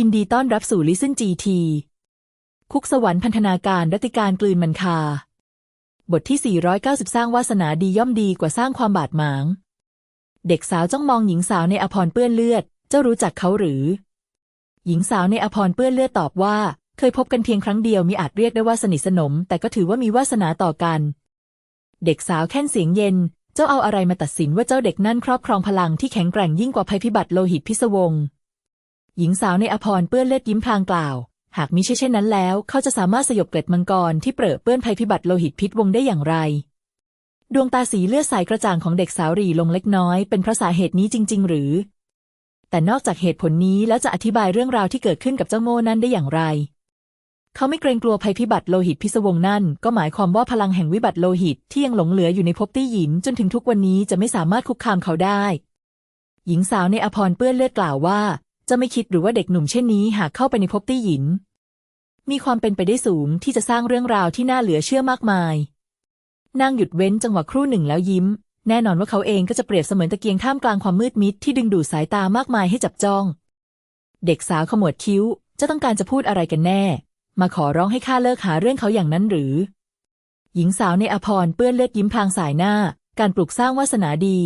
ยินดีต้อนรับสู่ลิซึนจีที คุกสวรรค์พันธนาการรัติการกลืนมันคา บทที่ 490 สร้างวาสนาดีย่อมดีกว่าสร้างความบาดหมาง เด็กสาวจ้องมองหญิงสาวในอภรณ์เปื้อนเลือด เจ้ารู้จักเขาหรือ หญิงสาวในอภรณ์เปื้อนเลือดตอบว่า เคยพบกันเพียงครั้งเดียวมิอาจเรียกได้ว่าสนิทสนม แต่ก็ถือว่ามีวาสนาต่อกัน เด็กสาวแค่นเสียงเย็น เจ้าเอาอะไรมาตัดสินว่าเจ้าเด็กนั่นครอบครองพลังที่แข็งแกร่งยิ่งกว่าภัยพิบัติโลหิตพิศวง หญิงสาวในอภรณ์เปื้อนเลือดยิ้มพลางกล่าว หากมิใช่เช่นนั้นแล้ว เขาจะสามารถสยบเกล็ดมังกรที่เปรอะเปื้อนภัยพิบัติโลหิตพิษวงได้อย่างไร ดวงตาสีเลือดใสกระจ่างของเด็กสาวรีลงเล็กน้อย เป็นเพราะสาเหตุนี้จริง ๆ หรือ แต่นอกจากเหตุผลนี้แล้วจะอธิบายเรื่องราวที่เกิดขึ้นกับเจ้าโง่นั้นได้อย่างไร เขาไม่เกรงกลัวภัยพิบัติโลหิตพิศวงนั่น ก็หมายความว่าพลังแห่งวิบัติโลหิตที่ยังหลงเหลืออยู่ในภพตี้หยินจนถึงทุกวันนี้จะไม่สามารถคุกคามเขาได้หญิงสาวในอภรณ์เปื้อนเลือดกล่าวว่า จะไม่คิดหรือว่าเด็กหนุ่มเช่นนี้หากเข้าไปในภพตี้หยิน มีความเป็นไปได้สูงที่จะสร้างเรื่องราวที่น่าเหลือเชื่อมากมาย นางหยุดเว้นจังหวะครู่หนึ่งแล้วยิ้ม แน่นอนว่าเขาเองก็จะเปรียบเสมือนตะเกียงท่ามกลางความมืดมิดที่ดึงดูดสายตามากมายให้จับจ้อง เด็กสาวขมวดคิ้วจะต้องการจะพูดอะไรกันแน่ มาขอร้องให้ข้าเลิกหาเรื่องเขาอย่างนั้นหรือ หญิงสาวในอภรเปื้อนเลือดยิ้มพลางสายหน้า การปลูกสร้างวาสนาดี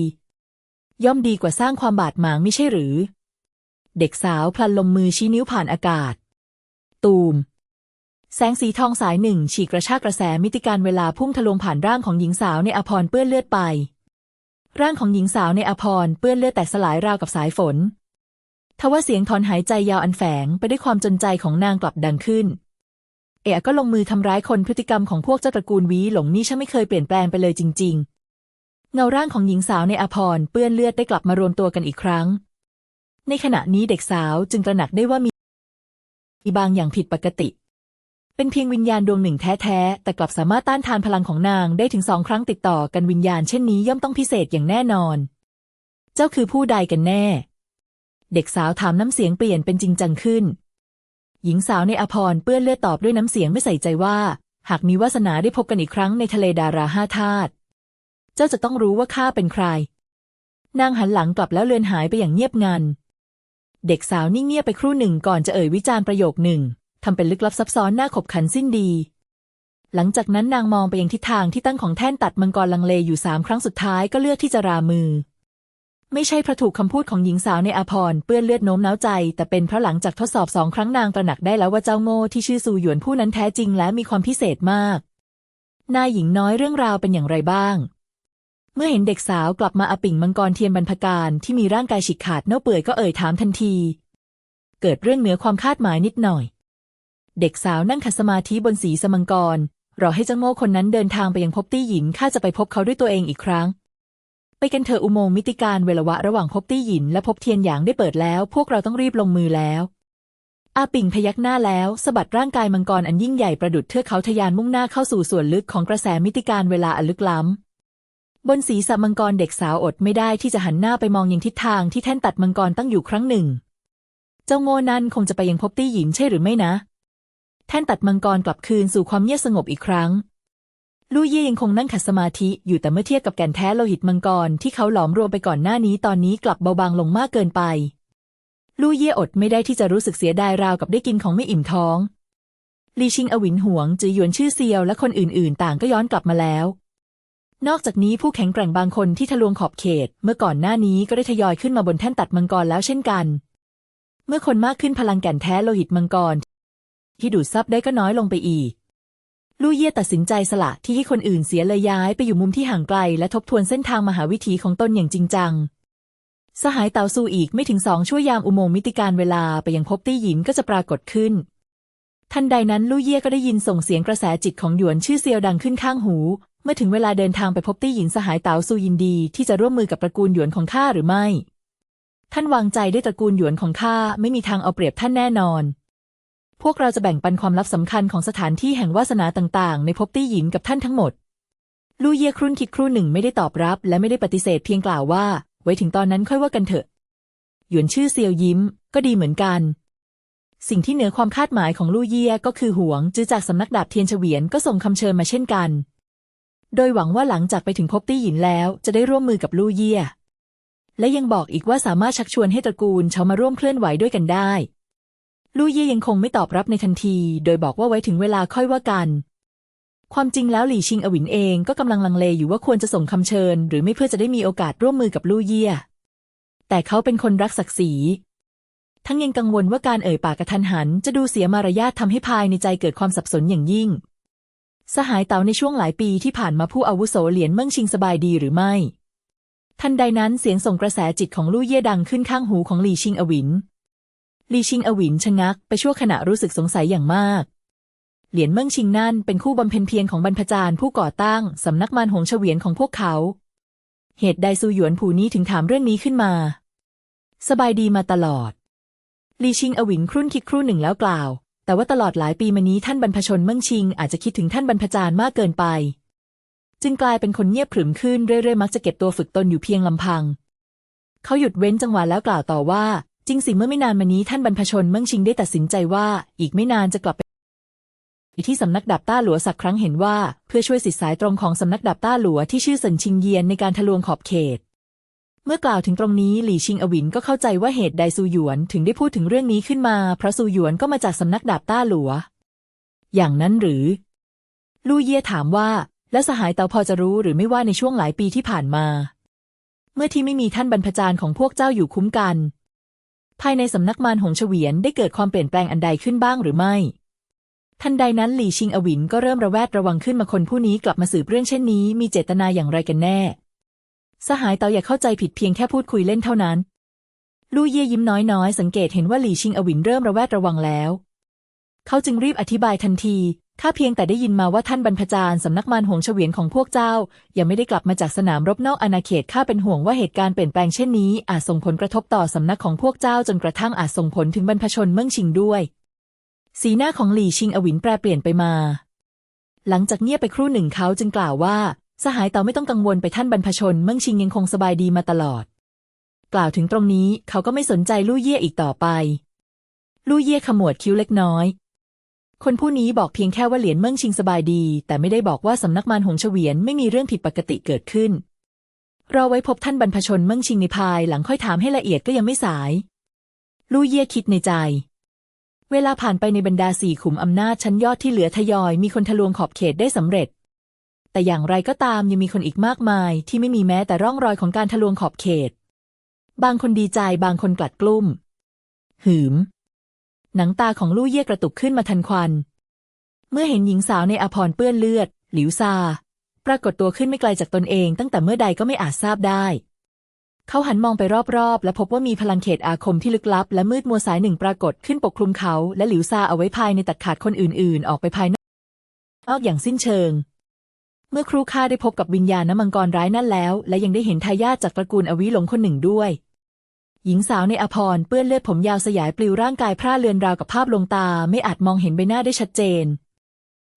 ย่อมดีกว่าสร้างความบาดหมางไม่ใช่หรือ เด็กสาวพลันลงมือชี้นิ้วผ่านอากาศ ตูม แสงสีทองสายหนึ่งฉีกกระชากกระแสมิติการเวลาพุ่งทะลวงผ่านร่างของหญิงสาวในอภรณ์เปื้อนเลือดไป ร่างของหญิงสาวในอภรณ์เปื้อนเลือดแตกสลายราวกับสายฝนทว่าเสียงถอนหายใจยาวอันแฝงไปด้วยความจนใจของนางกลับดังขึ้น เอะก็ลงมือทำร้ายคนพฤติกรรมของพวกเจ้าตระกูลวีหลงนี่ช่างไม่เคยเปลี่ยนแปลงไปเลยจริง ๆ เงาร่างของหญิงสาวในอภรณ์เปื้อนเลือดได้กลับมารวมตัวกันอีกครั้ง ในขณะนี้เด็กสาวจึงตระหนักได้ว่ามีมีบางอย่างผิดปกติ เป็นเพียงวิญญาณดวงหนึ่งแท้ๆ แต่กลับสามารถต้านทานพลังของนางได้ถึงสองครั้งติดต่อกันวิญญาณเช่นนี้ย่อมต้องพิเศษอย่างแน่นอน เจ้าคือผู้ใดกันแน่ เด็กสาวถามน้ำเสียงเปลี่ยนเป็นจริงจังขึ้น หญิงสาวในอภรณ์เปื้อนเลือดตอบด้วยน้ำเสียงไม่ใส่ใจว่า หากมีวาสนาได้พบกันอีกครั้งในทะเลดาราห้าธาตุ เจ้าจะต้องรู้ว่าข้าเป็นใคร นางหันหลังกลับแล้วเลือนหายไปอย่างเงียบงัน เด็กสาวนิ่งเงียบไปครู่หนึ่งก่อนจะเอ่ยวิจารณ์ประโยคหนึ่งทำเป็นลึกลับซับซ้อนหน้าขบขันสิ้นดี หลังจากนั้นนางมองไปยังทิศทางที่ตั้งของแท่นตัดมังกรลังเลอยู่สามครั้งสุดท้ายก็เลือกที่จะรามือ ไม่ใช่เพราะถูกคำพูดของหญิงสาวในอาภรเปื้อนเลือดโน้มน้าวใจ แต่เป็นเพราะหลังจากทดสอบสองครั้งนางตระหนักได้แล้วว่าเจ้าโง่ที่ชื่อซูหยวนผู้นั้นแท้จริงและมีความพิเศษมากนายหญิงน้อยเรื่องราวเป็นอย่างไรบ้าง เมื่อเห็นเด็กสาวกลับมาอาปิ่งมังกรเทียนบรรพการที่มีร่างกายฉีกขาดเน่าเปื่อยก็เอ่ยถามทันที เกิดเรื่องเหนือความคาดหมายนิดหน่อย เด็กสาวนั่งขัดสมาธิบนสีสมังกรรอให้เจ้าโง่คนนั้นเดินทางไปยังพบตี้หยินข้าจะไปพบเขาด้วยตัวเองอีกครั้ง ไปกันเถอะอุโมงค์มิติการเวลวะระหว่างพบตี้หยินและพบเทียนหยางได้เปิดแล้ว พวกเราต้องรีบลงมือแล้วอาปิ่งพยักหน้าแล้วสะบัดร่างกายมังกรอันยิ่งใหญ่ประดุดเทือกเขาทะยานมุ่งหน้าเข้าสู่ส่วนลึกของกระแสมิติการเวลาอันลึกล้ำ บนศีรษะมังกรเด็กสาวอดไม่ได้ที่จะหันหน้าไปมองยังทิศทางที่แท่นตัดมังกรตั้งอยู่ครั้งหนึ่ง เจ้าโง่นั่นคงจะไปยังพบตี้หยินใช่หรือไม่นะ แท่นตัดมังกรกลับคืนสู่ความเงียบสงบอีกครั้ง ลู่เย่ยังคงนั่งขัดสมาธิอยู่แต่เมื่อเทียบกับแก่นแท้โลหิตมังกรที่เขาหลอมรวมไปก่อนหน้านี้ตอนนี้กลับเบาบางลงมากเกินไป ลู่เย่อดไม่ได้ที่จะรู้สึกเสียดายราวกับได้กินของไม่อิ่มท้องลีชิงอวินหวงจือหยวนชื่อเซียวและคนอื่นๆ ต่างก็ย้อนกลับมาแล้ว นอกจากนี้ผู้แข็งแกร่งบางคนที่ทะลวงขอบเขต เมื่อก่อนหน้านี้ก็ได้ทยอยขึ้นมาบนแท่นตัดมังกรแล้วเช่นกัน เมื่อคนมากขึ้นพลังแก่นแท้โลหิตมังกร ที่ดูดซับได้ก็น้อยลงไปอีก ลู่เย่ตัดสินใจสละที่ให้คนอื่นเสียเลยย้ายไปอยู่มุมที่ห่างไกล และทบทวนเส้นทางมหาวิถีของตนอย่างจริงจัง สหายเตาซูอีกไม่ถึงสองชั่วยามอุโมงค์มิติการเวลาไปยังพบตี้หยินก็จะปรากฏขึ้น ทันใดนั้นลู่เย่ก็ได้ยินส่งเสียงกระแสจิตของหยวนชื่อเซียวดังขึ้นข้างหู เมื่อถึงเวลาเดินทางไปพบตี้หยินสหายเต๋าซูยินดีที่จะร่วมมือกับตระกูลหยวนของข้าหรือไม่ ท่านวางใจได้ตระกูลหยวนของข้าไม่มีทางเอาเปรียบท่านแน่นอน พวกเราจะแบ่งปันความลับสำคัญของสถานที่แห่งวาสนาต่างๆ ในภพตี้หยินกับท่านทั้งหมด ลู่เย่ครุ่นคิดครู่หนึ่งไม่ได้ตอบรับ และไม่ได้ปฏิเสธเพียงกล่าวว่า ไว้ถึงตอนนั้นค่อยว่ากันเถอะ หยวนชื่อเซียวยิ้ม ก็ดีเหมือนกัน สิ่งที่เหนือความคาดหมายของลู่เย่ก็คือหวงจื้อจากสำนักดาบเทียนเฉวียนก็ส่งคำเชิญมาเช่นกัน โดยหวังว่าหลังจากไปถึงพบตี้หยินแล้วจะได้ร่วมมือกับลู่เยี่ย และยังบอกอีกว่าสามารถชักชวนให้ตระกูลเขามาร่วมเคลื่อนไหวด้วยกันได้ ลู่เย่ยังคงไม่ตอบรับในทันที โดยบอกว่าไว้ถึงเวลาค่อยว่ากัน ความจริงแล้วหลี่ชิงอวินเองก็กำลังลังเลอยู่ว่าควรจะส่งคำเชิญ หรือไม่เพื่อจะได้มีโอกาสร่วมมือกับลู่เย่แต่เขาเป็นคนรักศักดิ์ศรี ทั้งยังกังวลว่าการเอ่ยปากกระทันหัน จะดูเสียมารยาททำให้ภายในใจเกิดความสับสนอย่างยิ่ง สหายเต๋าในช่วงหลายปีที่ผ่านมาผู้อาวุโสเหรียญเมิ่งชิงสบายดีหรือไม่ ทันใดนั้นเสียงส่งกระแสจิตของลู่เย่ดังขึ้นข้างหูของหลี่ชิงอวินหลี่ชิงอวินชะงักไปชั่วขณะรู้สึกสงสัยอย่างมาก เหรียญเมิ่งชิงนั่นเป็นคู่บำเพ็ญเพียรของบรรพจารย์ผู้ก่อตั้งสำนักมารหงเฉวียนของพวกเขา เหตุใดซูหยวนผู้นี้ถึงถามเรื่องนี้ขึ้นมา สบายดีมาตลอดลีชิงอวินครุ่นคิดครู่หนึ่งแล้วกล่าว แต่ว่าตลอดหลายปีมานี้ท่านบรรพชนเมิ่งชิงอาจจะคิดถึงท่านบรรพจารย์มากเกินไป จึงกลายเป็นคนเงียบขรึมขึ้นเรื่อยๆมักจะเก็บตัวฝึกตนอยู่เพียงลำพัง เขาหยุดเว้นจังหวะแล้วกล่าวต่อว่า จริงสิเมื่อไม่นานมานี้ท่านบรรพชนเมิ่งชิงได้ตัดสินใจว่า อีกไม่นานจะกลับไปที่สำนักดาบต้าหลัวสักครั้งเห็นว่า เพื่อช่วยสิทธิสายตรงของสำนักดาบต้าหลัวที่ชื่อเซินชิงเยียนในการทะลวงขอบเขต เมื่อกล่าวถึงตรงนี้หลี่ชิงอวินก็เข้าใจว่าเหตุใดซูหยวนถึงได้พูดถึงเรื่องนี้ขึ้นมา เพราะซูหยวนก็มาจากสำนักดาบต้าหลัว อย่างนั้นหรือ ลู่เย่ถามว่า แล้วสหายเตาพอจะรู้หรือไม่ว่าในช่วงหลายปีที่ผ่านมา เมื่อที่ไม่มีท่านบรรพจารย์ของพวกเจ้าอยู่คุ้มกัน ภายในสำนักมารหงเฉวียนได้เกิดความเปลี่ยนแปลงอันใดขึ้นบ้างหรือไม่ ทันใดนั้นหลี่ชิงอวินก็เริ่มระแวดระวังขึ้นมาคนผู้นี้กลับมาสืบเรื่องเช่นนี้ มีเจตนาอย่างไรกันแน่ สหายเตาอย่าเข้าใจผิดเพียงแค่พูดคุยเล่นเท่านั้น ลู่เย่ยิ้มน้อยๆ สังเกตเห็นว่าหลี่ชิงอวินเริ่มระแวดระวังแล้ว เขาจึงรีบอธิบายทันทีข้าเพียงแต่ได้ยินมาว่าท่านบรรพจารย์สำนักมารหงเฉวียนของพวกเจ้า ยังไม่ได้กลับมาจากสนามรบนอกอาณาเขตข้าเป็นห่วงว่าเหตุการณ์เปลี่ยนแปลงเช่นนี้อาจส่งผลกระทบต่อสำนักของพวกเจ้าจนกระทั่งอาจส่งผลถึงบรรพชนเมืองชิงด้วย สีหน้าของหลี่ชิงอวินแปรเปลี่ยนไปมาหลังจากเงียบไปครู่หนึ่งเขาจึงกล่าวว่า สหายเตาไม่ต้องกังวลไปท่านบรรพชน เมืองชิงยังคงสบายดีมาตลอด กล่าวถึงตรงนี้เขาก็ไม่สนใจลู่เย่อีกต่อไป ลู่เย่ขมวดคิ้วเล็กน้อย คนผู้นี้บอกเพียงแค่ว่าเหรียญเมืองชิงสบายดี แต่ไม่ได้บอกว่าสำนักมารหงเฉวียนไม่มีเรื่องผิดปกติเกิดขึ้นรอไว้พบท่านบรรพชนเมืองชิงในภายหลังค่อยถามให้ละเอียดก็ยังไม่สาย ลู่เย่คิดในใจเวลาผ่านไปในบรรดาสี่ขุมอำนาจชั้นยอดที่เหลือทยอยมีคนทะลวงขอบเขตได้สำเร็จ แต่อย่างไรก็ตามยังมีคนอีกมากมายที่ไม่มีแม้แต่ร่องรอยของการทะลวงขอบเขต บางคนดีใจบางคนกลัดกลุ้ม หืม หนังตาของลู่เย่กระตุกขึ้นมาทันควัน เมื่อเห็นหญิงสาวในอภรณ์เปื้อนเลือด หลิวซา ปรากฏตัวขึ้นไม่ไกลจากตนเอง ตั้งแต่เมื่อใดก็ไม่อาจทราบได้ เขาหันมองไปรอบๆ และพบว่ามีพลังเขตอาคมที่ลึกลับ และมืดมัวสายหนึ่งปรากฏขึ้นปกคลุมเขา และหลิวซาเอาไว้ภายในตัดขาดคนอื่นๆ ออกไปภายนอกอย่างสิ้นเชิง เมื่อครูข้าได้พบกับวิญญาณน้ำมังกรร้ายนั่นแล้ว และยังได้เห็นทายาทจากตระกูลอวิหลงคนหนึ่งด้วย หญิงสาวในอภรณ์เปื้อนเลือดผมยาวสยายปลิวร่างกายพร่าเลือนราวกับภาพลวงตา ไม่อาจมองเห็นใบหน้าได้ชัดเจน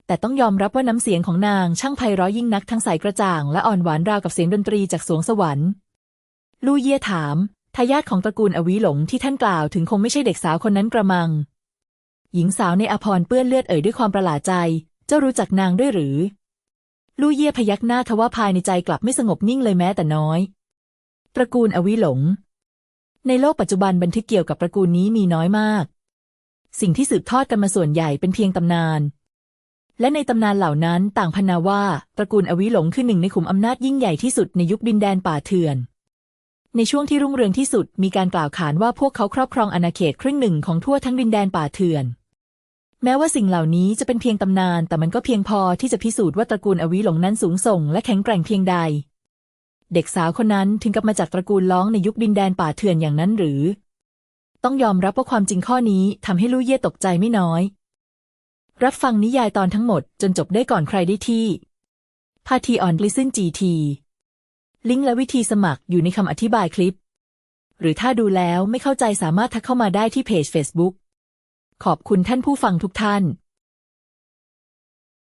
แต่ต้องยอมรับว่าน้ำเสียงของนางช่างไพเราะยิ่งนักทั้งใสกระจ่างและอ่อนหวานราวกับเสียงดนตรีจากสวงสวรรค์ ลู่เย่ถามทายาทของตระกูลอวีหลงที่ท่านกล่าวถึงคงไม่ใช่เด็กสาวคนนั้นกระมัง หญิงสาวในอภรณ์เปื้อนเลือดเอ่ยด้วยความประหลาดใจ เจ้ารู้จักนางด้วยหรือ ลู่เย่พยักหน้าทว่าภายในใจกลับไม่สงบนิ่งเลยแม้แต่น้อย ตระกูลอวีหลง ในโลกปัจจุบันบันทึกเกี่ยวกับตระกูลนี้มีน้อยมาก สิ่งที่สืบทอดกันมาส่วนใหญ่เป็นเพียงตำนาน และในตำนานเหล่านั้นต่างพนาว่าตระกูลอวีหลงคือหนึ่งในขุมอำนาจยิ่งใหญ่ที่สุดในยุคดินแดนป่าเถื่อน ในช่วงที่รุ่งเรืองที่สุดมีการกล่าวขานว่าพวกเขาครอบครองอาณาเขตครึ่งหนึ่งของทั่วทั้งดินแดนป่าเถื่อน แม้ว่าสิ่งเหล่านี้จะเป็นเพียงตำนาน แต่มันก็เพียงพอที่จะพิสูจน์ว่าตระกูลอวีหลงนั้นสูงส่ง และแข็งแกร่งเพียงใด เด็กสาวคนนั้นถึงกับมาจากตระกูลล้องในยุคดินแดนป่าเถื่อนอย่างนั้นหรือ ต้องยอมรับว่าความจริงข้อนี้ทำให้ลู่เย่ตกใจไม่น้อย รับฟังนิยายตอนทั้งหมดจนจบได้ก่อนใครได้ที่พาทีออนลิซึนจีทีลิงก์และวิธีสมัครอยู่ในคำอธิบายคลิป หรือถ้าดูแล้วไม่เข้าใจสามารถทักเข้ามาได้ที่เพจ Facebook ขอบคุณท่านผู้ฟังทุกท่าน